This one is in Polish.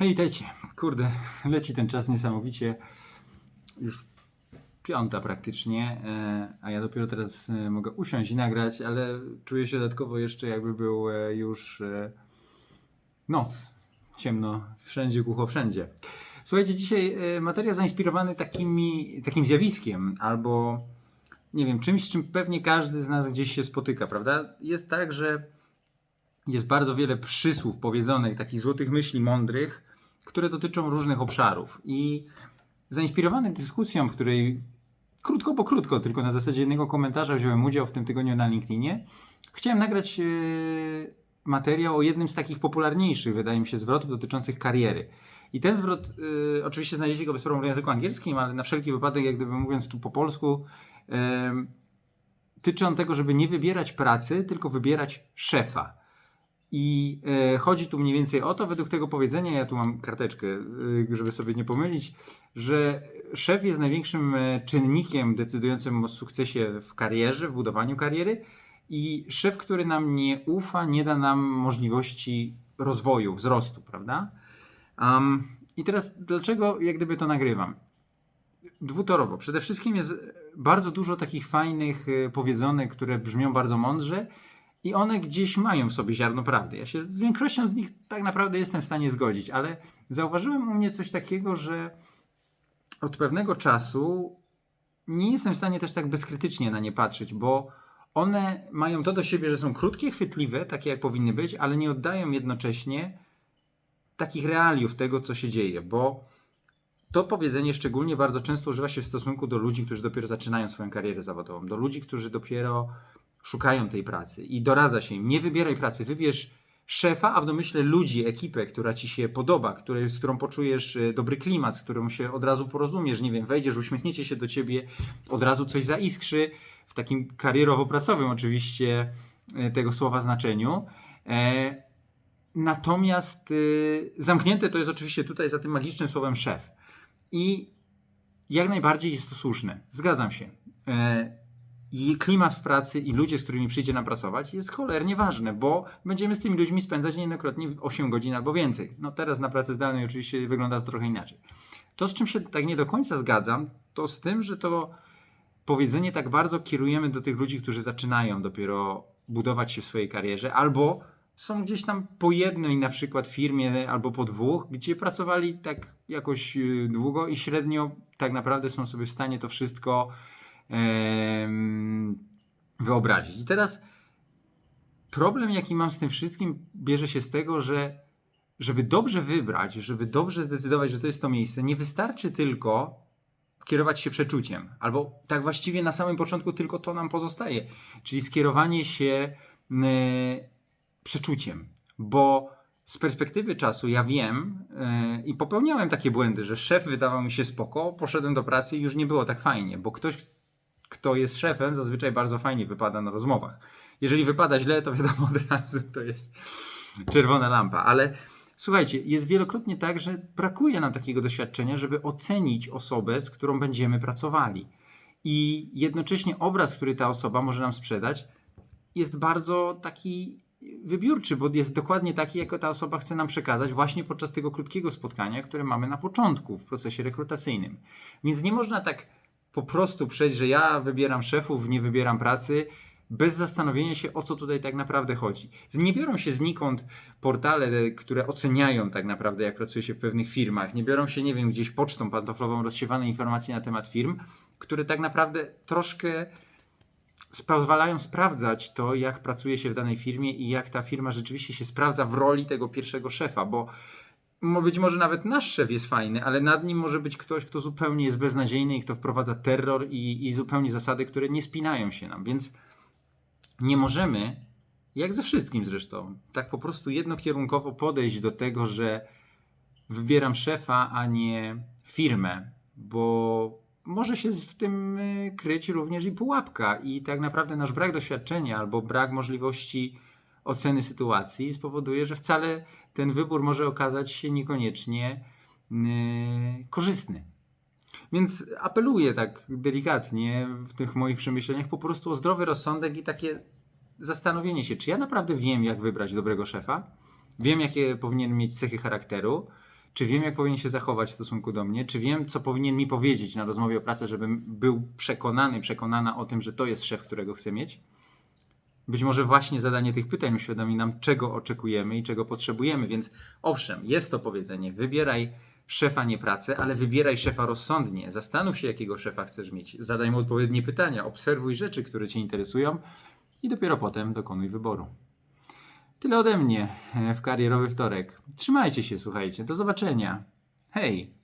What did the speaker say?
Hej, witajcie. Kurde, leci ten czas niesamowicie. Już piąta praktycznie, e, a ja dopiero teraz e, mogę usiąść i nagrać, ale czuję się dodatkowo jeszcze jakby był e, już noc. Ciemno wszędzie, głucho wszędzie. Słuchajcie, dzisiaj materiał zainspirowany takimi, takim zjawiskiem albo nie wiem, czymś, czym pewnie każdy z nas gdzieś się spotyka, prawda? Jest tak, że jest bardzo wiele przysłów powiedzonych, takich złotych myśli mądrych, które dotyczą różnych obszarów. I zainspirowany dyskusją, w której krótko po krótko, tylko na zasadzie jednego komentarza wziąłem udział w tym tygodniu na LinkedInie, chciałem nagrać e, materiał o jednym z takich popularniejszych, wydaje mi się, zwrotów dotyczących kariery. I ten zwrot, e, oczywiście znajdziecie go bez problemu w języku angielskim, ale na wszelki wypadek, jak gdyby mówiąc tu po polsku, e, tyczy on tego, żeby nie wybierać pracy, tylko wybierać szefa. I e, chodzi tu mniej więcej o to, według tego powiedzenia, ja tu mam karteczkę, e, żeby sobie nie pomylić, że szef jest największym e, czynnikiem decydującym o sukcesie w karierze, w budowaniu kariery i szef, który nam nie ufa, nie da nam możliwości rozwoju, wzrostu, prawda? Um, I teraz dlaczego jak gdyby to nagrywam? Dwutorowo. Przede wszystkim jest bardzo dużo takich fajnych powiedzonek, które brzmią bardzo mądrze i one gdzieś mają w sobie ziarno prawdy. Ja się z większością z nich tak naprawdę jestem w stanie zgodzić, ale zauważyłem u mnie coś takiego, że od pewnego czasu nie jestem w stanie też tak bezkrytycznie na nie patrzeć, bo one mają to do siebie, że są krótkie, chwytliwe, takie jak powinny być, ale nie oddają jednocześnie takich realiów tego, co się dzieje, bo to powiedzenie szczególnie bardzo często używa się w stosunku do ludzi, którzy dopiero zaczynają swoją karierę zawodową, do ludzi, którzy dopiero szukają tej pracy i doradza się im, nie wybieraj pracy, wybierz szefa, a w domyśle ludzi, ekipę, która ci się podoba, której, z którą poczujesz e, dobry klimat, z którą się od razu porozumiesz, nie wiem, wejdziesz, uśmiechniecie się do ciebie, od razu coś zaiskrzy, w takim karierowo-pracowym oczywiście e, tego słowa znaczeniu. E, natomiast e, zamknięte to jest oczywiście tutaj za tym magicznym słowem szef. I jak najbardziej jest to słuszne. Zgadzam się. I klimat w pracy i ludzie, z którymi przyjdzie nam pracować jest cholernie ważne, bo będziemy z tymi ludźmi spędzać niejednokrotnie 8 godzin albo więcej. No teraz na pracy zdalnej oczywiście wygląda to trochę inaczej. To, z czym się tak nie do końca zgadzam, to z tym, że to powiedzenie tak bardzo kierujemy do tych ludzi, którzy zaczynają dopiero budować się w swojej karierze, albo są gdzieś tam po jednej na przykład firmie albo po dwóch, gdzie pracowali tak jakoś y, długo i średnio tak naprawdę są sobie w stanie to wszystko wyobrazić. I teraz problem, jaki mam z tym wszystkim, bierze się z tego, że żeby dobrze wybrać, żeby dobrze zdecydować, że to jest to miejsce, nie wystarczy tylko kierować się przeczuciem, albo tak właściwie na samym początku tylko to nam pozostaje, czyli skierowanie się przeczuciem, bo z perspektywy czasu ja wiem yy, i popełniałem takie błędy, że szef wydawał mi się spoko, poszedłem do pracy i już nie było tak fajnie, bo ktoś, kto jest szefem, zazwyczaj bardzo fajnie wypada na rozmowach. Jeżeli wypada źle, to wiadomo od razu, to jest czerwona lampa, ale słuchajcie, jest wielokrotnie tak, że brakuje nam takiego doświadczenia, żeby ocenić osobę, z którą będziemy pracowali. I jednocześnie obraz, który ta osoba może nam sprzedać, jest bardzo taki wybiórczy, bo jest dokładnie taki, jak ta osoba chce nam przekazać właśnie podczas tego krótkiego spotkania, które mamy na początku w procesie rekrutacyjnym. Więc nie można tak po prostu przejść, że ja wybieram szefów, nie wybieram pracy, bez zastanowienia się, o co tutaj tak naprawdę chodzi. Nie biorą się znikąd portale, które oceniają tak naprawdę, jak pracuje się w pewnych firmach. Nie biorą się, nie wiem, gdzieś pocztą pantoflową rozsiewane informacje na temat firm, które tak naprawdę troszkę pozwalają sprawdzać to, jak pracuje się w danej firmie i jak ta firma rzeczywiście się sprawdza w roli tego pierwszego szefa, bo być może nawet nasz szef jest fajny, ale nad nim może być ktoś, kto zupełnie jest beznadziejny i kto wprowadza terror i, i zupełnie zasady, które nie spinają się nam. Więc nie możemy, jak ze wszystkim zresztą, tak po prostu jednokierunkowo podejść do tego, że wybieram szefa, a nie firmę, bo może się w tym y, kryć również i pułapka i tak naprawdę nasz brak doświadczenia albo brak możliwości oceny sytuacji spowoduje, że wcale ten wybór może okazać się niekoniecznie y, korzystny. Więc apeluję tak delikatnie w tych moich przemyśleniach po prostu o zdrowy rozsądek i takie zastanowienie się, czy ja naprawdę wiem, jak wybrać dobrego szefa, wiem, jakie powinien mieć cechy charakteru, Czy wiem, jak powinien się zachować w stosunku do mnie? Czy wiem, co powinien mi powiedzieć na rozmowie o pracę, żebym był przekonany, przekonana o tym, że to jest szef, którego chcę mieć? Być może właśnie zadanie tych pytań uświadomi nam, czego oczekujemy i czego potrzebujemy. Więc owszem, jest to powiedzenie: wybieraj szefa, nie pracę, ale wybieraj szefa rozsądnie. Zastanów się, jakiego szefa chcesz mieć. Zadaj mu odpowiednie pytania, obserwuj rzeczy, które Cię interesują i dopiero potem dokonuj wyboru. Tyle ode mnie w karierowy wtorek. Trzymajcie się, słuchajcie. Do zobaczenia. Hej!